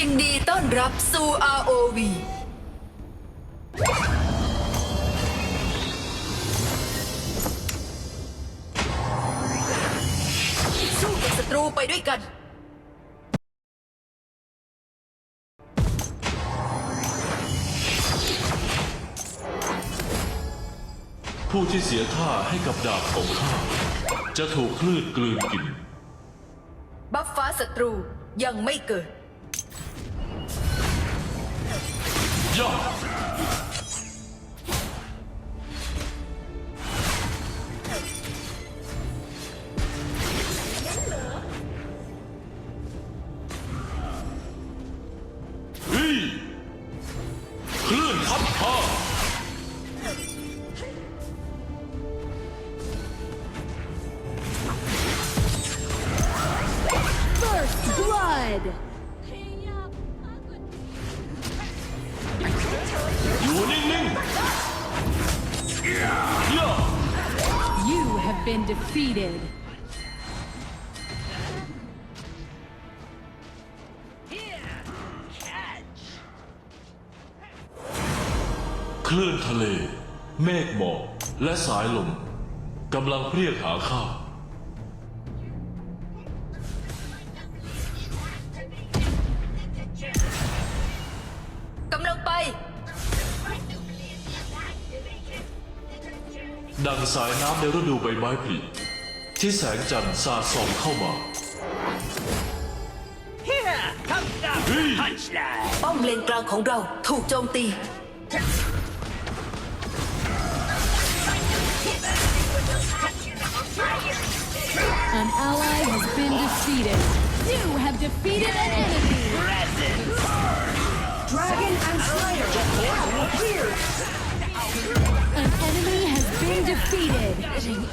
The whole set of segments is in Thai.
ยินดีต้อนรับสู่ ROV สู้กับศัตรูไปด้วยกันผู้ที่เสียท่าให้กับดาบของข้า จะถูกคลื่นกลืนกิน บัฟฟ้าศัตรูยังไม่เกิด ย่าเฮ้ยค You have been defeated. คลื่นทะเล เมฆหมอกและสายลมกำลังเรียกหาข้า ดังสายน้ำในฤดูใบไม้ผลิที่แสงจันทร์สาดส่องเข้ามา Here comes the Hey. punchline. ป้อมเลนกลางของเราถูกโจมตี An ally has been defeated. You have defeated an enemy. Presents. Dragon and Slayer here defeated.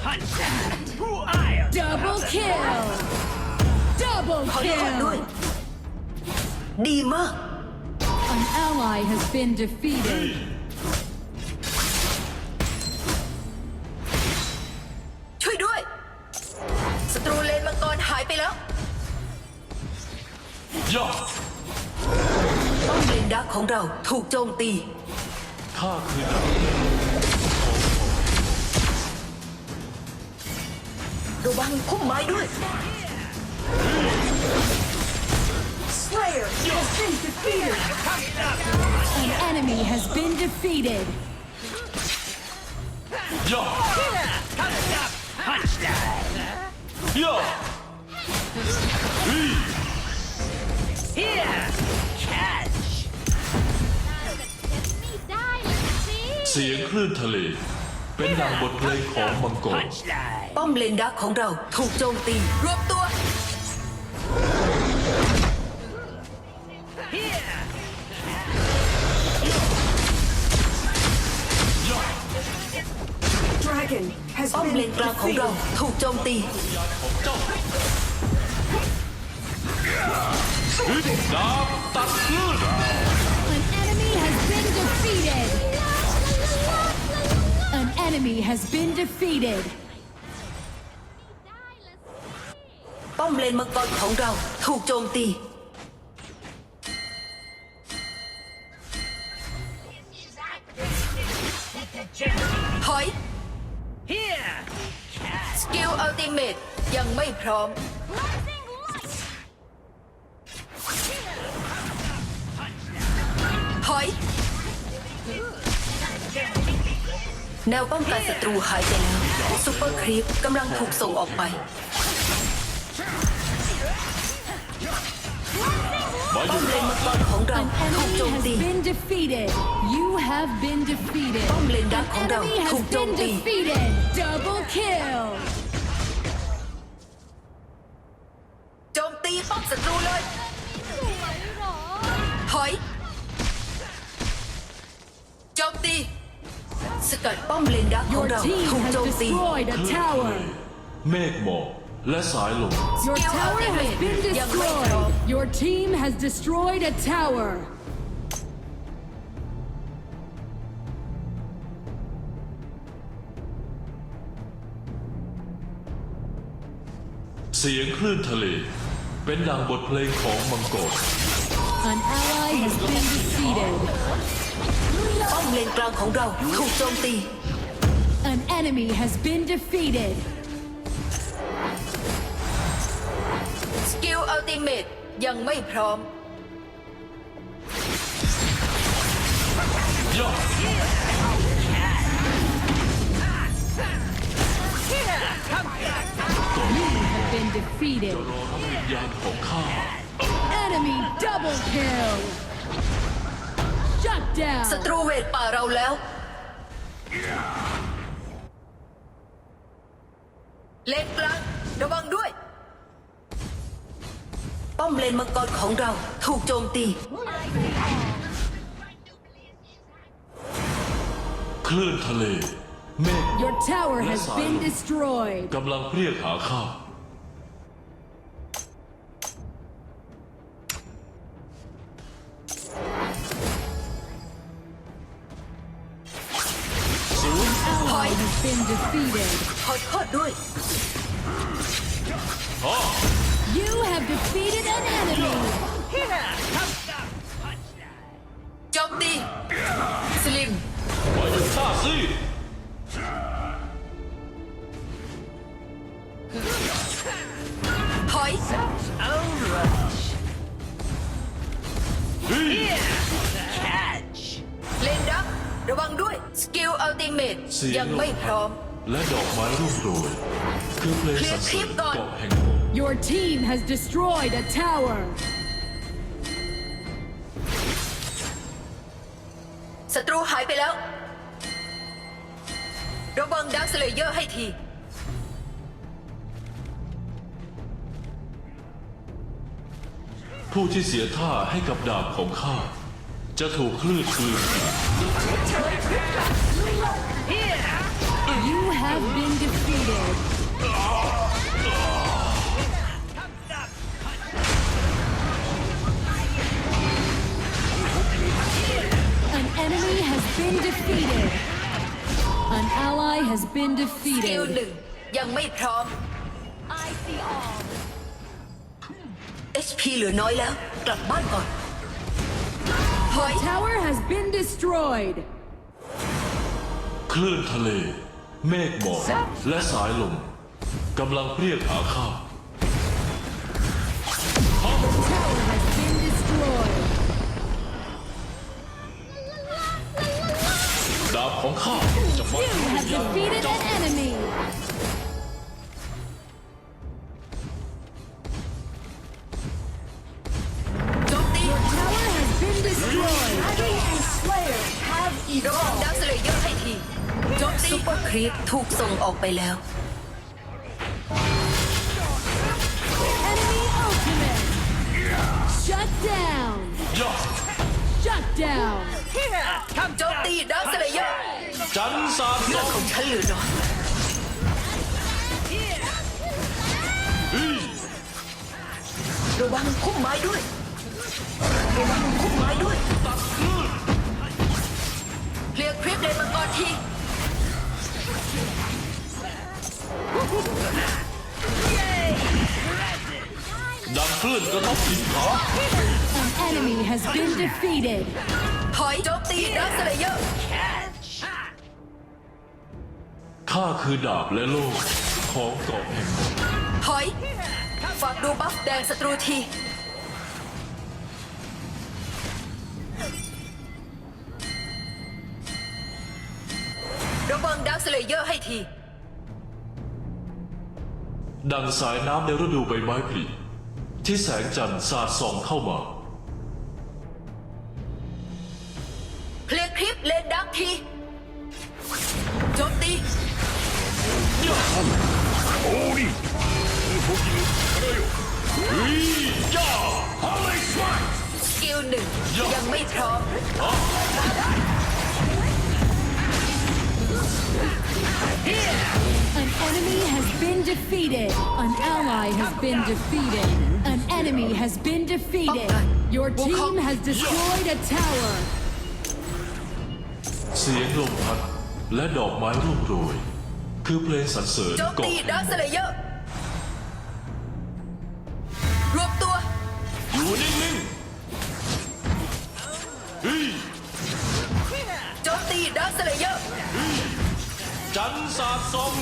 Punchline. Who I am. Double kill. Double ขอโทษด้วย kill. ดีมาก An ally has been defeated. ช่วยด้วย ศัตรูเลนมังกรหายไปแล้วย่าป้อมเลนดักของเราถูกโจมตี ข้าคือดาบ ระวังพุ่มไม้ด้วย Slayer has been defeated An enemy has been defeated. ย่า Here comes the punchline. ย่าเฮ้ย Here. Catch. เสียงคลื่นทะเล เป็นดังบทเพลงของมังกร Punchline. ป้อมเลนดักของเราถูกโจมตี รวบตัว Here. ป้อมเลนกลางของเราถูกโจมตีเฮ้ยดาบตัดคลื่น An enemy has been defeated. An enemy has been defeated. ป้อมเลนมังกรของเรา ถูกโจมตี ถอย Here. สกิลอัลติเมตยังไม่พร้อม ถอย แนวป้องกันศัตรูหายไปแล้วซูเปอร์ครีปกำลังถูกส่งออกไป มาอป้อยู่มเลนมังกรของเรา An ถูก enemy โจม has ตี been defeated. You have been defeated. ป้อมเลนดักของเรา Enemy ถู has กโจม been ตี defeated. Double kill. โจมตีป้อมศัตรูเลยถอยโจมตีส กัดป้อมเลนดักของ Your เรา team ถูก has โจมตี destroyed a คลื่นทะเล tower. เมฆหมอกและสายลม Your Skill tower has ultimate. been Yang Wei Pro. destroyed. Your team has destroyed a tower. เสียงคลื่นทะเล เป็นดังบทเพลงของมังกร An ally has been defeated. ป้อมเลนกลางของเราถูกโจมตี An enemy has been defeated. กิลอัลติเมตยังไม่พร้อมย่า You have been defeated. รอรับวิญญาณของข้า Enemy double kill. Shut ศั down. ตรูเวทป่าเราแล้ว เลนกลางระวังด้วย ป้อมเลนมังกรของเราถูกโจมตี คลื่นทะเล เมฆ Your tower has Yes, I been am. destroyed. กำลังเรียกหาข้า Ally has been defeated. ขอโทษด้วย You have defeated an enemy. Here! Come stop! Punch that! โจมตีสลิมไปกับข้าสิถอย Oh, rubbish! เฮ้ย Here! Catch! เลนดักระวังด้วย สกิลอัลติเมตเสียยังงไม่พร้อม และดอกไม้ร่วงโรยคือเพลงสรรเสริญเกาะแห่งหน Your team has destroyed a tower. ศัตรูหายไปแล้ว ระวังดักสเลเยอร์ให้ที ผู้ที่เสียท่าให้กับดาบของข้า จะถูกคลื่นคืน You have been defeated. Been defeated. An ally has been สกิลห defeated. นึ่งยังไม่พร้อม HP เหลือน้อยแล้ว กลับบ้านก่อนถอย Tower has been destroyed. คลื่นทะเล เมฆหมอกและสายลมกำลังเรียกหาข้า ของข้าจะมา You have defeated an enemy. โจมตี Tower has been destroyed. ระวังดักสเลเยอร์ให้ทีโจมตีซุปเปอร์ครีปถูกส่งออกไปแล้ว Enemy ultimate. Shut down. ย่า Shut down. Here! Come โจมตีดักสเลเยอร์ จันสาดเลืลอดมของฉันเหลือน้อยเฮ้ยระวังพุ่มไม้ด้วย ระวังพุ่มไม้ด้วยเคลียร์คลิปเลนมังกรทีดังคลื่นกระทบหินผา An enemy has been defeated. ถอยโจมตีดักสเลเยอร์ catch! ข้าคือดาบและโล่ของเกาะแห่งหนถอย ฝากดูบัฟแดงศัตรูที ระวังดักสเลเยอร์ให้ที ดังสายน้ำในฤดูใบไม้ผลิที่แสงจันทร์สาดส่องเข้ามา เคลียร์คลิปเลนดักทีโจมตี สกิลหนึ่งยังไม่พร้อม An enemy has been defeated. An ally has been defeated. An enemy has been defeated. Your team has destroyed a tower. เสียงลมพัดและดอกไม้ร่วงโรย คือเพลงสรรเสริญโจมตีดาสเลเยอร์รวบตัว อยู่นิ่งๆเฮ้ยโจมตีดาสเลเยอร์จันสาดสม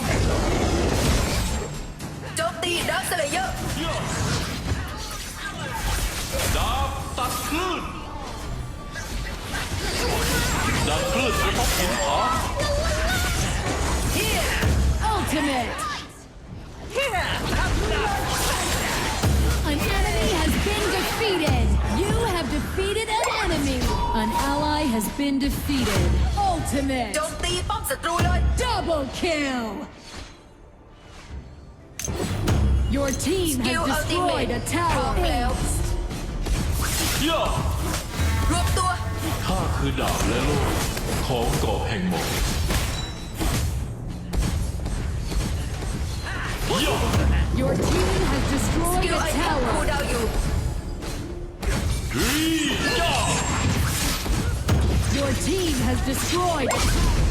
โจมตีดาสเลเยอร์ดาบตัดคลื่นดาบคลื่นกระทบหินผา has been defeated. Ultimate! โจมตีป้อมศัตรูเลย Double kill! Your team has Skill destroyed a ultimate พร้อม tower. แล้ว ย่าร วมตัว ข้าคือดาบและโล่ของเกาะแห่งหมอกย่า Your team has ส destroyed กิล a ไอเทมคูล tower. ดาวน์อยู่ ฮีย่า your team has destroyed.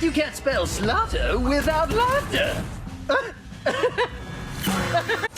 You can't spell slaughter without laughter.